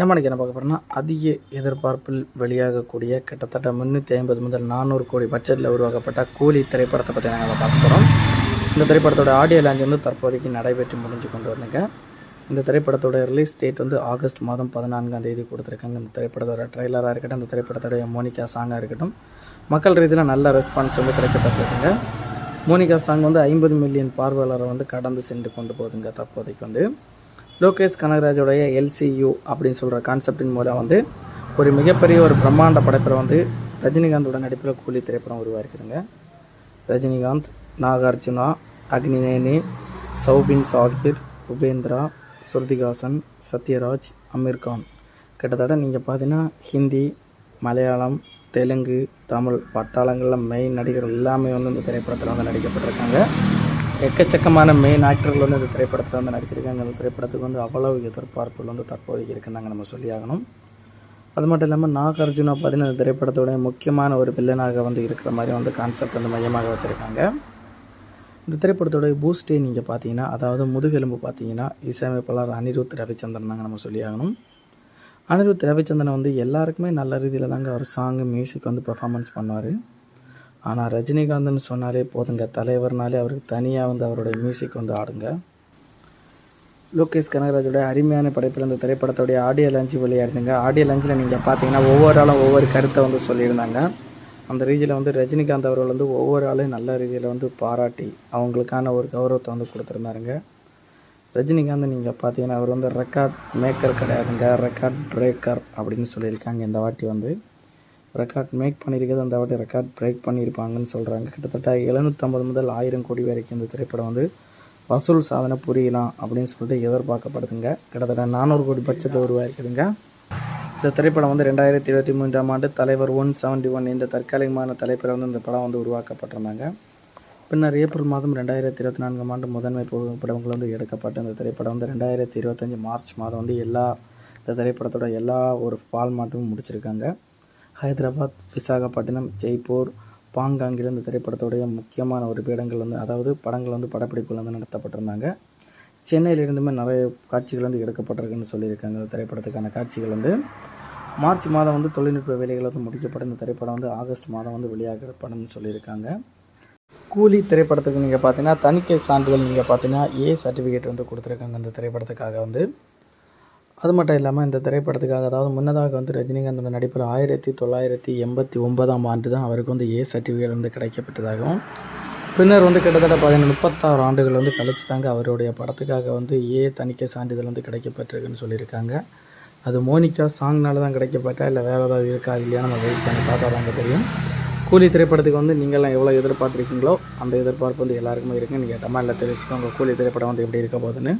நம்ம என்ன பார்க்க போகிறோம்னா அதிக எதிர்பார்ப்பில் வெளியாகக்கூடிய கிட்டத்தட்ட முந்நூற்றி ஐம்பது முதல் நானூறு கோடி பட்ஜெட்டில் உருவாக்கப்பட்ட கூலி திரைப்படத்தை பற்றி நாங்கள் பார்க்க போகிறோம் இந்த திரைப்படத்தோட ஆடியோ லான்ச் வந்து தற்போதைக்கு நடைபெற்று முடிஞ்சு கொண்டு வந்துங்க. இந்த திரைப்படத்தோட ரிலீஸ் டேட் வந்து ஆகஸ்ட் மாதம் பதினான்காம் தேதி கொடுத்துருக்காங்க. இந்த திரைப்படத்தோட ட்ரெய்லராக இருக்கட்டும் இந்த திரைப்படத்தோடைய மோனிகா சாங்காக இருக்கட்டும் மக்கள் ரீதியில் நல்ல ரெஸ்பான்ஸ் வந்து கிடைக்கப்பட்டிருக்குங்க. மோனிகா சாங் வந்து ஐம்பது மில்லியன் பார்வையாளரை வந்து கடந்து சென்று கொண்டு போகுதுங்க தற்போதைக்கு வந்து. லோகேஷ் கனகராஜோடைய எல்சியு அப்படின்னு சொல்கிற கான்செப்டின் மூலம் வந்து ஒரு மிகப்பெரிய ஒரு பிரம்மாண்ட படைப்பில் வந்து ரஜினிகாந்தோட நடிப்பில் கூலி திரைப்படம் உருவாயிருக்குதுங்க. ரஜினிகாந்த் நாகார்ஜுனா அக்னிநேனி சௌபின் சாகிர் உபேந்திரா ஸ்ருதிகாசன் சத்யராஜ் அமீர்கான் கிட்டத்தட்ட நீங்கள் பார்த்தீங்கன்னா ஹிந்தி மலையாளம் தெலுங்கு தமிழ் பட்டாளங்களில் மெயின் நடிகர்கள் எல்லாமே வந்து இந்த திரைப்படத்தில் வந்து நடிக்கப்பட்டிருக்காங்க. எக்கச்சக்கமான மெயின் ஆக்டர்கள் வந்து இந்த திரைப்படத்தில் வந்து நடிச்சிருக்காங்க. இந்த திரைப்படத்துக்கு வந்து அவ்வளவு எதிர்பார்ப்புகள் வந்து தற்போதைக்கு இருக்குன்னு நம்ம சொல்லியாகணும். அது மட்டும் இல்லாமல் நாகார்ஜுனா பார்த்தீங்கன்னா இந்த திரைப்படத்தோடைய முக்கியமான ஒரு வில்லனாக வந்து இருக்கிற மாதிரி வந்து கான்செப்ட் வந்து மையமாக வச்சுருக்காங்க. இந்த திரைப்படத்துடைய பூஸ்டே நீங்கள் பார்த்தீங்கன்னா அதாவது முதுகெலும்பு பார்த்தீங்கன்னா இசையமைப்பாளர் அனிருத் ரவிச்சந்திரன் தாங்க நம்ம சொல்லியாகணும். அனிருத் ரவிச்சந்திரன் வந்து எல்லாருக்குமே நல்ல ரீதியில் தாங்க அவர் சாங்கு மியூசிக் வந்து பெர்ஃபார்மன்ஸ் பண்ணுவார். ஆனால் ரஜினிகாந்த்னு சொன்னாலே போதுங்க. தலைவர்னாலே அவருக்கு தனியாக வந்து அவருடைய மியூசிக் வந்து ஆடுங்க. லோகேஷ் கனகராஜோட அருமையான படைப்பில் இந்த திரைப்படத்தோடைய ஆடியோ லஞ்சு வெளியாடுதுங்க. ஆடியோ லஞ்சில் நீங்கள் பார்த்தீங்கன்னா ஒவ்வொரு ஆளும் ஒவ்வொரு கருத்தை வந்து சொல்லியிருந்தாங்க. அந்த ரீதியில் வந்து ரஜினிகாந்த் அவர்கள் வந்து ஒவ்வொரு ஆளையும் நல்ல ரீதியில் வந்து பாராட்டி அவங்களுக்கான ஒரு கௌரவத்தை வந்து கொடுத்துருந்தாருங்க. ரஜினிகாந்த் நீங்கள் பார்த்தீங்கன்னா அவர் வந்து ரெக்கார்ட் மேக்கர் கிடையாதுங்க. ரெக்கார்ட் பிரேக்கர் அப்படின்னு சொல்லியிருக்காங்க இந்த வாட்டி வந்து. ரெக்கார்ட் மேக் பண்ணியிருக்கிறது அந்த வாட்டி ரெக்கார்ட் பிரேக் பண்ணியிருப்பாங்கன்னு சொல்கிறாங்க கிட்டத்தட்ட எழுநூற்றம்பது முதல் ஆயிரம் கோடி வரைக்கும் இந்த திரைப்படம் வந்து வசூல் சாதனை புரியலாம் அப்படின்னு சொல்லிட்டு எதிர்பார்க்கப்படுதுங்க. கிட்டத்தட்ட நானூறு கோடி பட்சத்தில் உருவாயிருக்குதுங்க. இந்த திரைப்படம் வந்து ரெண்டாயிரத்தி இருபத்தி மூன்றாம் ஆண்டு தலைவர் ஒன் செவன்டி ஒன் என்ற தற்காலிகமான தலைப்பில் வந்து இந்த படம் வந்து உருவாக்கப்பட்டிருந்தாங்க. பின்னர் ஏப்ரல் மாதம் ரெண்டாயிரத்தி இருபத்தி நான்காம் ஆண்டு முதன்மை புகைப்படங்கள் வந்து எடுக்கப்பட்டு இந்த திரைப்படம் வந்து ரெண்டாயிரத்தி இருபத்தஞ்சி மார்ச் மாதம் வந்து எல்லா இந்த திரைப்படத்தோட எல்லா ஒரு பால் முடிச்சிருக்காங்க. ஹைதராபாத் விசாகப்பட்டினம் ஜெய்ப்பூர் பாங்காங்கில் இந்த திரைப்படத்துடைய முக்கியமான ஒரு பீடங்கள் வந்து அதாவது படங்கள் வந்து படப்பிடிப்புகள் வந்து நடத்தப்பட்டிருந்தாங்க. சென்னையிலிருந்துமே நிறைய காட்சிகள் வந்து எடுக்கப்பட்டிருக்குன்னு சொல்லியிருக்காங்க. இந்த திரைப்படத்துக்கான காட்சிகள் வந்து மார்ச் மாதம் வந்து தொழில்நுட்ப வேலைகள் வந்து முடிக்கப்பட்ட இந்த திரைப்படம் வந்து ஆகஸ்ட் மாதம் வந்து வெளியாகப்படும்னு சொல்லியிருக்காங்க. கூலி திரைப்படத்துக்கு நீங்கள் பார்த்தீங்கன்னா தணிக்கை சான்றிதழ் நீங்கள் பார்த்தீங்கன்னா ஏ சர்டிஃபிகேட் வந்து கொடுத்துருக்காங்க இந்த திரைப்படத்துக்காக வந்து. அது மட்டும் இல்லாமல் இந்த திரைப்படத்துக்காக அதாவது முன்னதாக வந்து ரஜினிகாந்தோட நடிப்பில் ஆயிரத்தி தொள்ளாயிரத்தி எண்பத்தி ஒன்பதாம் ஆண்டு தான் அவருக்கு வந்து ஏ சர்டிஃபிகேட் வந்து கிடைக்கப்பட்டதாகவும் பின்னர் வந்து கிட்டத்தட்ட பதினெண்டு முப்பத்தாறு ஆண்டுகள் வந்து கழிச்சு தாங்க அவருடைய படத்துக்காக வந்து ஏ தணிக்கை சான்றிதழ் வந்து கிடைக்கப்பட்டிருக்குன்னு சொல்லியிருக்காங்க. அது மோனிகா சாங்னால தான் கிடைக்கப்பட்டா இல்லை வேறு ஏதாவது இருக்கா இல்லையா நம்ம வெயிட் பண்ணி பார்த்தா தாங்க தெரியும். கூலி திரைப்படத்துக்கு வந்து நீங்கள்லாம் எவ்வளோ எதிர்பார்த்துருக்கீங்களோ அந்த எதிர்பார்ப்பு வந்து எல்லாருக்குமே இருக்குன்னு நீங்கள் இல்லை தெரிவிச்சுக்கோங்க. கூலி திரைப்படம் வந்து எப்படி இருக்க போகுதுன்னு.